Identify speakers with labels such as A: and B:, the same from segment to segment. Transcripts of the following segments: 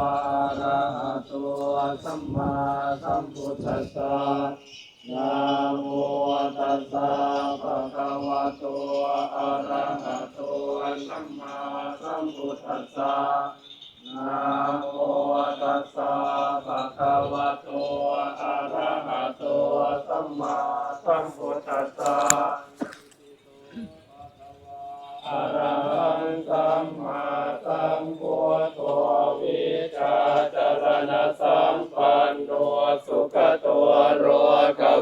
A: อะระหะโตสัมมาสัมพุทธัสสะนะโมตัสสะภะคะวะโตอะระหะโตสัมมาสัมพุทธัสสะนะโมตัสสะภะคะวะโตอะระหะโตสัมมาสัมพุทธัสสะ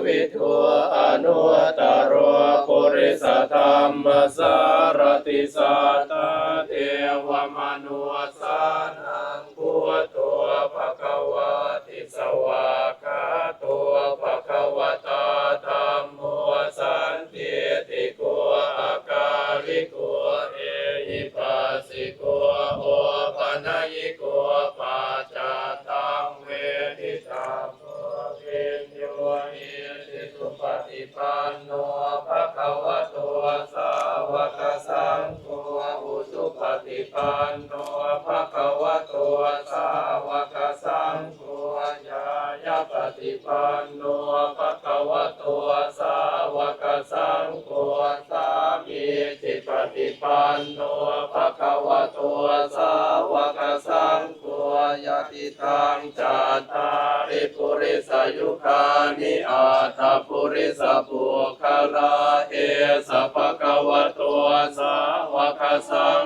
A: วิทูอนุตตรโรปุริสธรรมสารติสัตตเทวมนุสานังพุทโธภะคะวะติสวากาตัวภะคะวะตาธัมโมสันติติโกอาการิโกเอหิปัสสิโกโอปัญญิโกปัจ กสังโฆอุสุปฏิปันโนภะคะวะโตสาวกสังโฆญายาปฏิปันโนภะคะวะโตสาวกสังโฆสามีจิตปฏิปันโนภะ ยติทังจัตตาริปุริสยุคานิอาตาปุริสปุคลาเอสะภะกวตัวสาวกสัง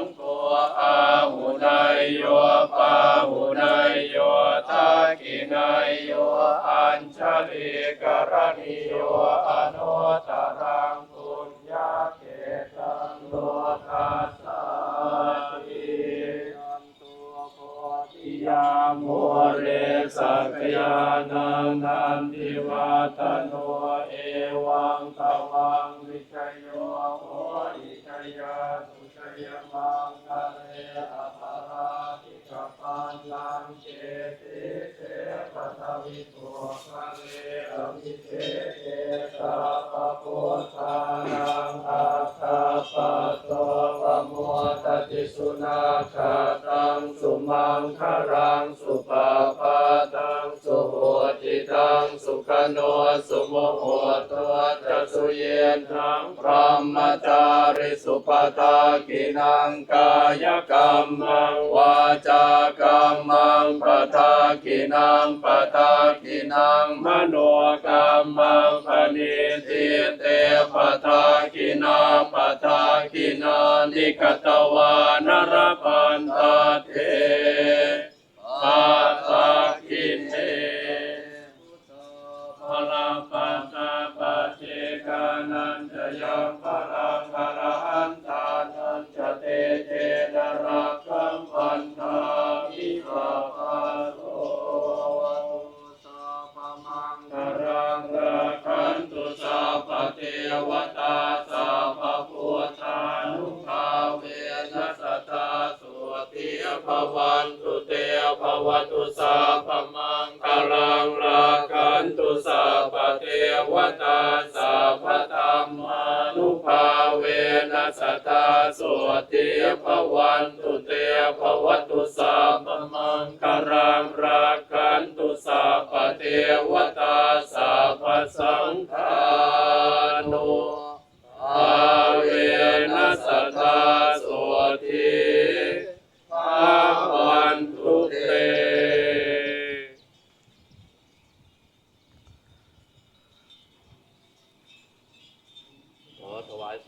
A: วัตโนเอวังตวังวิชยโยโหอิชยาสุชยมังคะเรอัปราติกปันลังเจติเสปัทวิโกคะเรอภิเทเตตาปะโพธานังอัตถาปัสโตปะโมตติสุนาคาตังสุมังคารังสุปปาตัง สุโหติตังสุขโนสุโมโหตัวจะสุเยนังพรหมจาริสุปทากินังกายกรรมังวาจากรรมังปทากินังปทากินังมโนกรรมังปณิทิเตปทากินังปทากินังนิกตวานรพันตเทปัตตา เทวตาสัพธรรมานุภาเวนัสตตาสุติภวันตุเตภวตุสัพมังคารังรักขันตุสัพเทวตาสัพสังฆา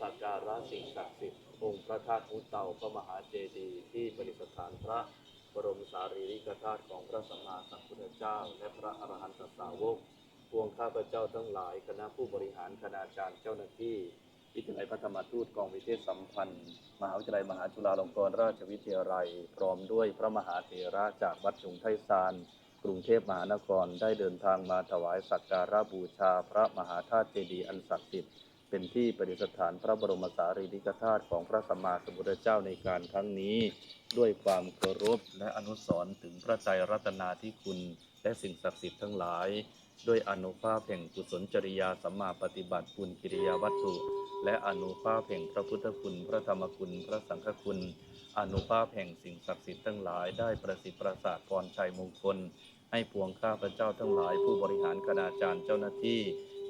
A: สั
B: กการะสิ่งศักดิ์สิทธิ์องค์พระธาตุพุทเต่าพระมหาเจดีย์ที่ประดิษฐานพระบรมสารีริกธาตุของพระสัมมาสัมพุทธเจ้า และพระอรหันตสาวกพวงข้าพเจ้าทั้งหลาย คณะผู้บริหารคณาจารย์เจ้าหน้าที่วิทยาลัยพระธรรมทูตกองวิเทศสัมพันธ์ มหาวิทยาลัยมหาจุฬาลงกรณราชวิทยาลัย พร้อมด้วยพระมหาเถระจากวัดจุงไทซานกรุงเทพมหานครได้เดินทางมาถวายสักการะบูชา พระมหาธาตุเจดีย์อันศักดิ์สิทธิ์ เป็นที่ประดิษฐานพระบรมสารีริกธาตุของพระสัมมาสัมพุทธเจ้าในการครั้งนี้ ด้วยความเคารพและอนุสรณ์ถึงพระใจรัตนาธิคุณและสิ่งศักดิ์สิทธิ์ทั้งหลาย ด้วยอนุภาพแห่งกุศลจริยาสัมมาปฏิบัติคุณกิริยาวัตถุ และอนุภาพแห่งพระพุทธคุณ พระธรรมคุณ พระสังฆคุณ อนุภาพแห่งสิ่งศักดิ์สิทธิ์ทั้งหลาย ได้ประสิทธิ์ประสาทพรชัยมงคล ให้พวงข้าพระเจ้าทั้งหลาย ผู้บริหารคณาจารย์เจ้าหน้าที่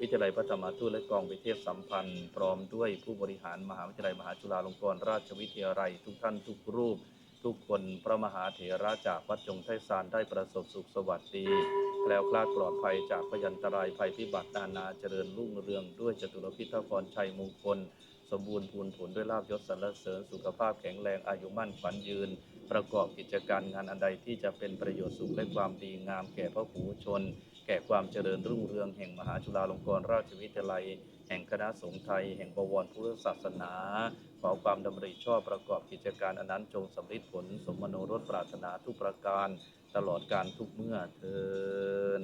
B: วิทยาลัยพระธรรมทูตและกองวิเทศสัมพันธ์ พร้อมด้วยผู้บริหารมหาวิทยาลัยมหาจุฬาลงกรณราชวิทยาลัย ทุกท่านทุกรูป ทุกคนพระมหาเถระจากวัดจงไทสารได้ประสบสุขสวัสดีแคล้วคลาดปลอดภัยจากพยันตรายภัยพิบัตินานาเจริญรุ่งเรืองด้วยจตุรพิธพรชัยมงคล สมบูรณ์พูนผลด้วยลาบยศสรรเสริญสุขภาพแข็งแรงอายุมั่นขวัญยืน ประกอบกิจการงานอันใดที่จะเป็นประโยชน์สุขและความดีงามแก่พระหูชน แก่ความเจริญรุ่งเรืองแห่งมหาจุฬาลงกรณราชวิทยาลัย แห่งคณะสงฆ์ไทย แห่งบวรพุทธศาสนา ขอความดำริชอบประกอบกิจการอนันต์จงสำเร็จผลสมมโนรสปรารถนาทุกประการ ตลอดการทุกเมื่อเทิน